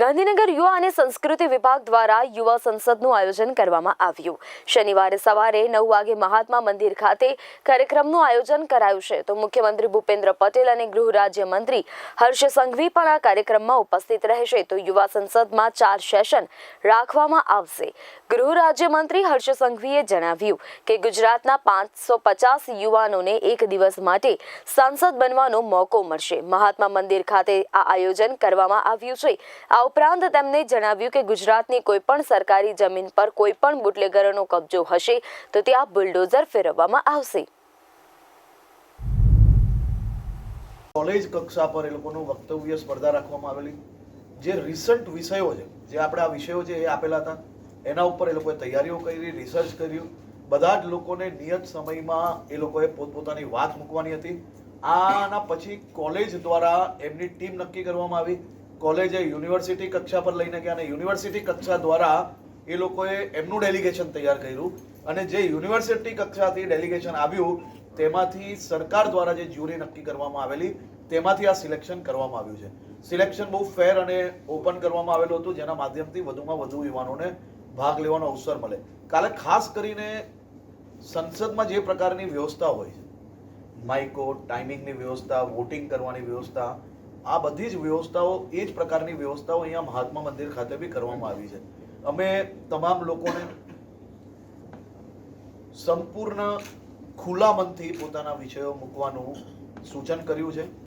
ગાંધીનગર યુવા અને સંસ્કૃતિ વિભાગ દ્વારા યુવા સંસદનું આયોજન કરવામાં આવ્યું. શનિવારે સવારે નવ વાગે મહાત્મા મંદિર ખાતે કાર્યક્રમનું આયોજન કરાયું છે. તો મુખ્યમંત્રી ભૂપેન્દ્ર પટેલ અને ગૃહ રાજ્યમંત્રી હર્ષ સંઘવી પણ આ કાર્યક્રમમાં ઉપસ્થિત રહેશે. તો યુવા સંસદમાં ચાર સેશન રાખવામાં આવશે. ગૃહ રાજ્યમંત્રી હર્ષ સંઘવીએ જણાવ્યું કે ગુજરાતના પાંચસો પચાસ યુવાનોને એક દિવસ માટે સાંસદ બનવાનો મોકો મળશે. મહાત્મા મંદિર ખાતે આ આયોજન કરવામાં આવ્યું છે. આ ઉપરાંત તેમણે જણાવ્યું કે ગુજરાતની કોઈ પણ સરકારી જમીન પર કોઈ પણ બુટલેગરોનો કબજો હશે, તો ત્યાં બુલડોઝર ફેરવવામાં આવશે. કોલેજ કક્ષા પર એ લોકોનું વક્તવ્ય સ્પર્ધા રાખવામાં આવેલી. જે રિસન્ટ વિષયો છે, જે આપણે આ વિષયો છે એ આપેલા હતા, એના ઉપર એ લોકોએ તૈયારીઓ કરી રિસર્ચ કર્યું. બધા જ લોકોને નિયત સમયમાં એ લોકોએ પોતપોતાની વાત મૂકવાની હતી. આના પછી કોલેજ દ્વારા એમની ટીમ નક્કી કરવામાં આવી. કોલેજે યુનિવર્સિટી કક્ષા પર લઈને ગયા અને યુનિવર્સિટી કક્ષા દ્વારા એ લોકોએ એમનું ડેલિગેશન તૈયાર કર્યું. અને જે યુનિવર્સિટી કક્ષાથી ડેલિગેશન આવ્યું, તેમાંથી સરકાર દ્વારા જે જ્યુરી નક્કી કરવામાં આવેલી, તેમાંથી આ સિલેક્શન કરવામાં આવ્યું છે. સિલેક્શન બહુ ફેર અને ઓપન કરવામાં આવેલું હતું, જેના માધ્યમથી વધુમાં વધુ યુવાનોને ભાગ લેવાનો અવસર મળે. કાલે ખાસ કરીને સંસદમાં જે પ્રકારની વ્યવસ્થા હોય છે માઇકો ટાઈમિંગની વ્યવસ્થા વોટિંગ કરવાની વ્યવસ્થા આ બધી જ વ્યવસ્થાઓ, એ જ પ્રકારની વ્યવસ્થાઓ અહીંયા મહાત્મા મંદિર ખાતે બી કરવામાં આવી છે. અમે તમામ લોકોને સંપૂર્ણ ખુલ્લા મનથી પોતાના વિષયો મૂકવાનું સૂચન કર્યું છે.